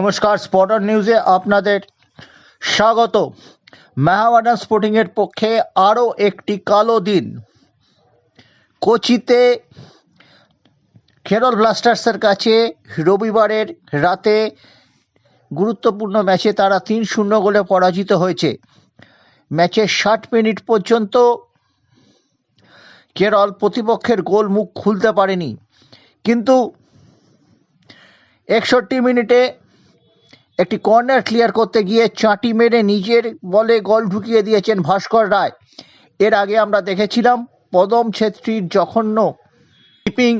নমস্কার স্পটার নিউজে আপনাদের স্বাগত। মেহাওয়াডান স্পোর্টিংয়ের পক্ষে আরও একটি কালো দিন। কোচিতে কেরল ব্লাস্টার্সের কাছে রবিবারের রাতে গুরুত্বপূর্ণ ম্যাচে তারা তিন শূন্য গোলে পরাজিত হয়েছে। ম্যাচের ষাট মিনিট পর্যন্ত কেরল প্রতিপক্ষের গোল মুখ খুলতে পারেনি। কিন্তু একষট্টি মিনিটে একটি কর্নার ক্লিয়ার করতে গিয়ে চাটি মেরে নিজের বলে গোল ঢুকিয়ে দিয়েছেন ভাস্কর রায়। এর আগে আমরা দেখেছিলাম পদম ছেত্রীর জঘন্য কিপিং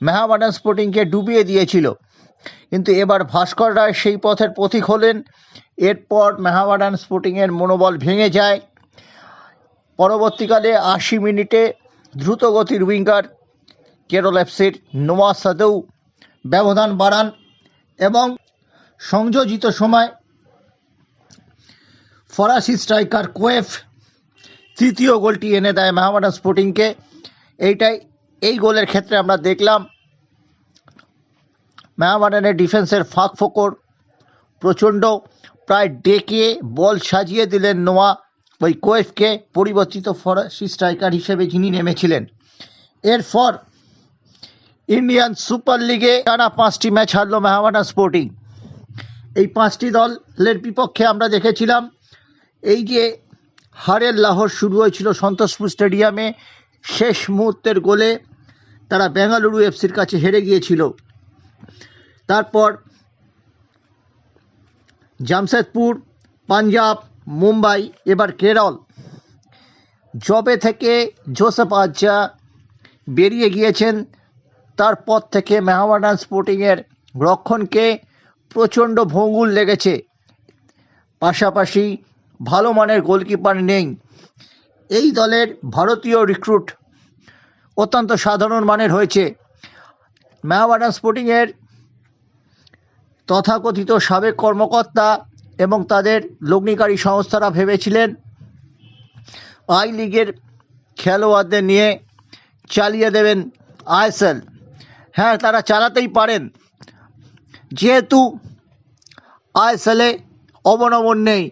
মেহাবাডান স্পোর্টিংকে ডুবিয়ে দিয়েছিল। কিন্তু এবার ভাস্কর রায় সেই পথের পথিক হলেন। এরপর মেহাবাডান স্পোর্টিংয়ের মনোবল ভেঙে যায়। পরবর্তীকালে আশি মিনিটে দ্রুতগতির উইঙ্গার কেরল এফসির নোয়া সাদেও ব্যবধান বাড়ান এবং সংযোজিত সময়, ফরাসি স্ট্রাইকার কোয়েফ তৃতীয় গোলটি এনে দেয় মেহামাডান স্পোর্টিংকে। এইটাই, এই গোলের ক্ষেত্রে আমরা দেখলাম মেহামাডানের ডিফেন্সের ফাঁক ফোকর, প্রচণ্ড, প্রায় ডেকে বল সাজিয়ে দিলেন নোয়া, ওই কোয়েফকে পরিবর্তিত ফরাসি স্ট্রাইকার হিসেবে যিনি নেমেছিলেন। এরপর ইন্ডিয়ান সুপার লিগে টানা পাঁচটি ম্যাচ হারলো মেহামাডান স্পোর্টিং। পাঁচটি দলের বিপক্ষে আমরা দেখেছিলাম। এই যে হারের লাহোর শুরু হয়েছিল সন্তোষপুর স্টেডিয়ামে, শেষ মুহূর্তের গোলে তারা বেঙ্গালুরু এফসির কাছে হেরে গিয়েছিল। তারপর জামশেদপুর, পাঞ্জাব, মুম্বাই, এবার কেরল। জবে থেকে জোসেফ আজ্জা বেরিয়ে গিয়েছেন, তারপর থেকে মেহামাডান স্পোর্টিংয়ের রক্ষণকে প্রচণ্ড ভঙ্গুল লেগেছে। পাশাপাশি ভালো মানের গোলকিপার নেই। এই দলের ভারতীয় রিক্রুট অত্যন্ত সাধারণ মানের হয়েছে। মেহামাডান স্পোর্টিংয়ের তথাকথিত সাবেক কর্মকর্তা এবং তাদের লগ্নিকারী সংস্থারা ভেবেছিলেন, আই লিগের খেলোয়াড়দের নিয়ে চালিয়ে দেবেন আইএসএল হ্যাঁ তারা চালাতেই পারেন। যেহেতু আইএসএলে অবনমন নেই।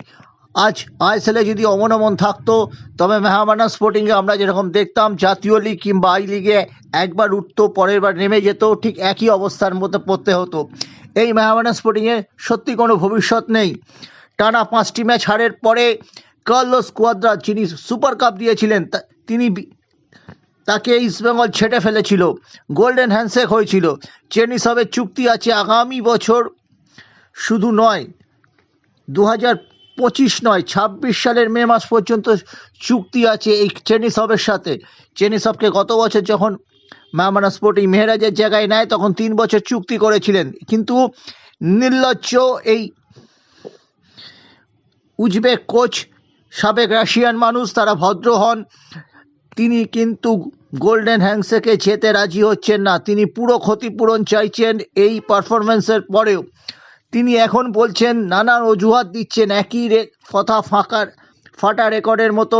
আজ আইএসএলে যদি অবনমন থাকতো, তবে মেহামানা স্পোর্টিংয়ে আমরা যেরকম দেখতাম, জাতীয় লিগ কিংবা আই লিগে একবার উঠতো, পরের বার নেমে যেত, ঠিক একই অবস্থার মধ্যে পড়তে হতো। এই মেহামানা স্পোর্টিংয়ে সত্যি কোনো ভবিষ্যৎ নেই। টানা পাঁচটি ম্যাচ হারের পরে কার্লোস কোয়াদ্রা যিনি সুপার কাপ দিয়েছিলেন তিনি তাকে ইস্টবেঙ্গল ছেটে ফেলেছিল। গোল্ডেন হ্যান্ডশেক হয়েছিল। চেনিসবের চুক্তি আছে আগামী বছর শুধু নয় দু হাজার পঁচিশ নয়, ছাব্বিশ সালের মে মাস পর্যন্ত চুক্তি আছে এই চেনি চেনিসবের সাথে। চেনিসবকে গত বছর যখন মামানা স্পোর্টিং মেহরাজের জায়গায় নেয়, তখন তিন বছর চুক্তি করেছিলেন। কিন্তু নির্লজ্জ এই উজবেক কোচ, সাবেক রাশিয়ান মানুষ, তারা ভদ্র হন। তিনি কিন্তু গোল্ডেন হ্যাংসেকে যেতে রাজি হচ্ছেন না। তিনি পুরো ক্ষতিপূরণ চাইছেন এই পারফরমেন্সের পরেও। তিনি এখন বলছেন, নানান অজুহাত দিচ্ছেন, একই রে, কথা ফাঁকার ফাটা রেকর্ডের মতো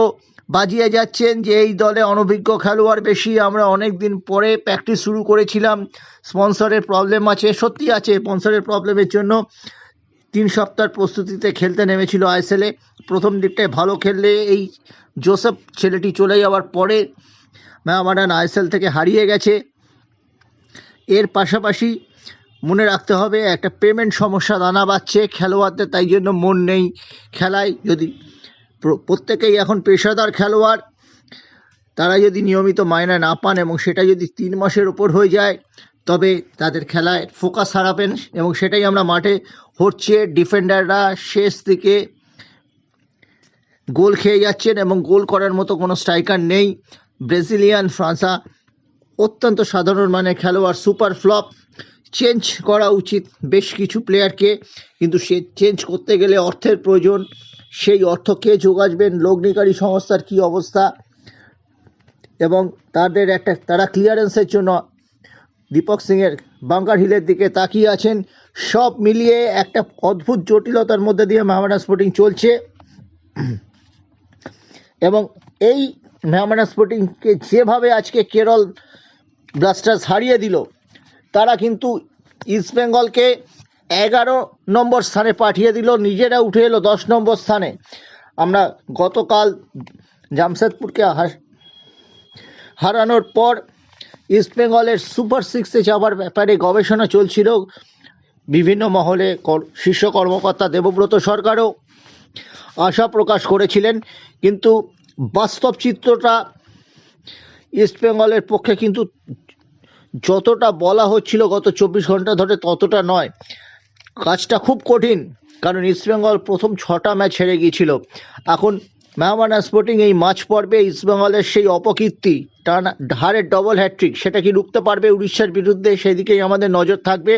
বাজিয়ে যাচ্ছেন যে এই দলে অনভিজ্ঞ খেলোয়াড় বেশি। আমরা অনেক দিন পরে প্র্যাকটিস শুরু করেছিলাম। স্পন্সরের প্রবলেম আছে, সত্যি আছে স্পন্সরের প্রবলেমের জন্য। তিন সপ্তাহের প্রস্তুতিতে খেলতে নেমেছিল আইএসএলে প্রথম দিকটায় ভালো খেললে এই জোসেফ ছেলেটি চলে যাওয়ার পরে মেহামাডান আইএসএল থেকে হারিয়ে গেছে। এর পাশাপাশি মনে রাখতে হবে, একটা পেমেন্ট সমস্যা দানা বাচ্ছে খেলোয়াড়দের, তাই জন্য মন নেই খেলায়। যদি প্রত্যেকেই এখন পেশাদার খেলোয়াড়, তারা যদি নিয়মিত মায়না না পান এবং সেটা যদি তিন মাসের ওপর হয়ে যায় তবে তাদের খেলায় ফোকাস হারাবেন এবং সেটাই আমরা মাঠে হচ্ছে ডিফেন্ডাররা শেষ দিকে গোল খেয়ে যাচ্ছেন এবং গোল করার মতো কোনো স্ট্রাইকার নেই। ব্রাজিলিয়ান ফ্রান্সা অত্যন্ত সাধারণ মানের খেলোয়াড় সুপার ফ্লপ। চেঞ্জ করা উচিত বেশ কিছু প্লেয়ারকে, কিন্তু সে চেঞ্জ করতে গেলে অর্থের প্রয়োজন। সেই অর্থ কে যোগাসবেন লগ্নিকারী সংস্থার কী অবস্থা? এবং তাদের একটা, তারা ক্লিয়ারেন্সের জন্য দীপক সিংয়ের বাঙ্কার হিলের দিকে তাকিয়ে আছেন। সব মিলিয়ে একটা অদ্ভুত জটিলতার মধ্যে দিয়ে মেহমানা স্পোর্টিং চলছে। এবং এই মেহমানা স্পোর্টিংকে যেভাবে আজকে কেরল ব্লাস্টার্স হারিয়ে দিল, তারা কিন্তু ইস্টবেঙ্গলকে এগারো নম্বর স্থানে পাঠিয়ে দিল, নিজেরা উঠে এলো দশ নম্বর স্থানে। আমরা গতকাল জামশেদপুরকে হার- হারানোর পর ইস্টবেঙ্গলের সুপার সিক্সে যাওয়ার ব্যাপারে গবেষণা চলছিল। বিভিন্ন মহলে শীর্ষ কর্মকর্তা দেবব্রত সরকারও আশা প্রকাশ করেছিলেন, কিন্তু বাস্তব চিত্রটা ইস্টবেঙ্গলের পক্ষে কিন্তু যতটা বলা হচ্ছিল গত চব্বিশ ঘণ্টা ধরে ততটা নয়। কাজটা খুব কঠিন, কারণ ইস্টবেঙ্গল প্রথম ছটা ম্যাচ হেরে গিয়েছিল। এখন মেহমানা স্পোর্টিং এই মাছ পর্বে ইস্টবেঙ্গলের সেই অপকীর্তি, টানা হারের ডবল হ্যাট্রিক সেটা কি রুখতে পারবে উড়িষ্যার বিরুদ্ধে? সেদিকেই আমাদের নজর থাকবে।